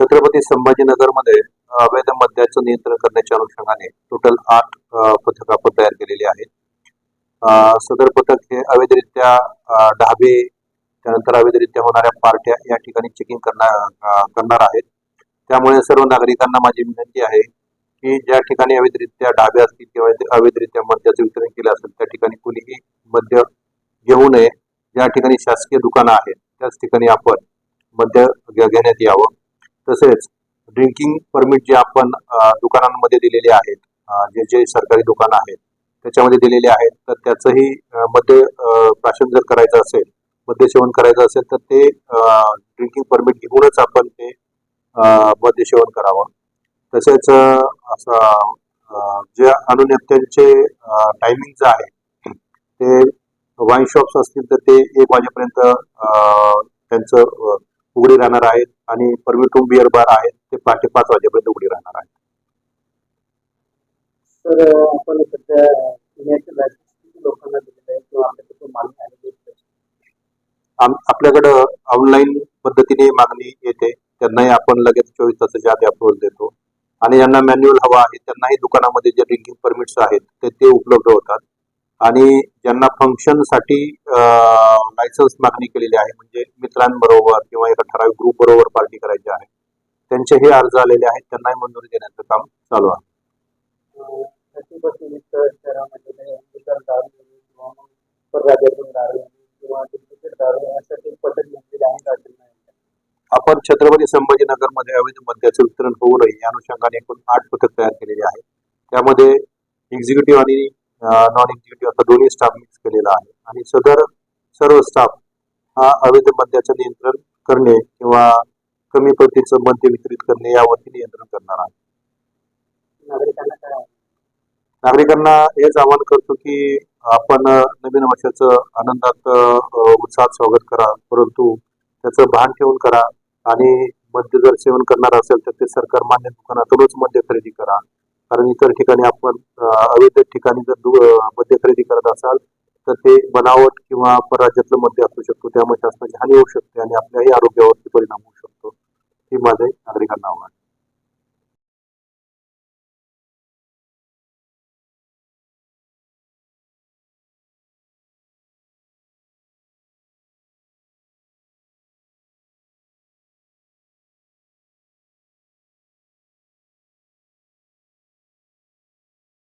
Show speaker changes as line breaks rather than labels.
छत्रपती संभाजीनगरमध्ये अवैध मद्याचं नियंत्रण करण्याच्या अनुषंगाने टोटल आठ पथक आपण तयार केलेली आहेत. सदर पथक हे अवैधरित्या ढाबे त्यानंतर अवैधरित्या होणाऱ्या पार्ट्या या ठिकाणी चेकिंग करणार करणार आहेत. त्यामुळे सर्व नागरिकांना माझी विनंती आहे की ज्या ठिकाणी अवैधरित्या ढाबे असतील किंवा अवैधरित्या मद्याचं वितरण केलं असेल त्या ठिकाणी कुणीही मद्य घेऊ नये. ज्या ठिकाणी शासकीय दुकानं आहेत त्याच ठिकाणी आपण मद्य घे- घेण्यात यावं. तसेच ड्रिंकिंग परमिट जे आपण दुकानांमध्ये दिलेले आहेत जे जे सरकारी दुकानं आहेत त्याच्यामध्ये दिलेले आहेत तर त्याचंही मद्य प्राशन जर करायचं असेल मद्य सेवन करायचं असेल तर ते ड्रिंकिंग परमिट घेऊनच आपण ते अ, मद्य सेवन करावं. तसेच असं जे अनुज्ञप्त्यांचे टायमिंग जे आहे ते वाईन शॉप्स असतील तर ते एक वाजेपर्यंत त्यांचं उघडी राहणार आहेत आणि परमिट टू बिअर बार आहेत ते पहाटे पाच वाजेपर्यंत उघडी राहणार आहेत.
तर आपण सध्या पुण्याचे लायसन्स किती लोकांना दिलेलं आहे किंवा आपल्याकडे मागणी आलेली आहे.
आम आपल्याकडं ऑनलाईन पद्धतीने मागणी येते. त्यांनाही आपण लगेच चोवीस तासाच्या आधी अप्रुव्हल देतो. आणि ज्यांना मॅन्युअल हवा आहे त्यांनाही दुकानामध्ये जे ड्रिंकिंग परमिट्स आहेत ते ते उपलब्ध होतात. आणि ज्यांना फंक्शनसाठी लायसन्स मागणी केलेली आहे म्हणजे मित्रांबरोबर किंवा एका ठराविक ग्रुप बरोबर पार्टी करायची आहे. त्यांचे हे अर्ज आलेले आहेत त्यांनाही मंजुरी देण्याचं काम चालू आहे. आपण छत्रपती संभाजीनगरमध्ये अवैध मद्याचे वितरण होऊ नये या अनुषंगाने एकूण आठ पथक तयार केलेले आहेत. त्यामध्ये एक्झिक्युटिव्ह आणि नॉन एक्झिक्युटिव्ह असा दोन्ही स्टाफ मिक्स केलेला आहे. आणि सदर सर्व स्टाफ हा अवैध मद्याचं नियंत्रण करणे किंवा कमी पद्धतीचं मद्य वितरित करणे यावरती नियंत्रण करणार आहे.
नागरिकांना
हेच आवाहन करतो की आपण नवीन वर्षाचं आनंदात उत्साहात स्वागत करा परंतु त्याचं भान ठेवून करा आणि मद्य जर सेवन करणार असेल तर ते सरकार मान्य दुकानातूनच मद्य खरेदी करा. कारण इतर ठिकाणी आपण अवैध ठिकाणी जर मद्य खरेदी करत असाल तर ते बनावट किंवा परराज्यातलं मध्य असू शकतो त्यामुळे शासनाची हानी होऊ शकते आणि आपल्याही आरोग्यावरती परिणाम होऊ शकतो. ही माझे नागरिकांना आव्हान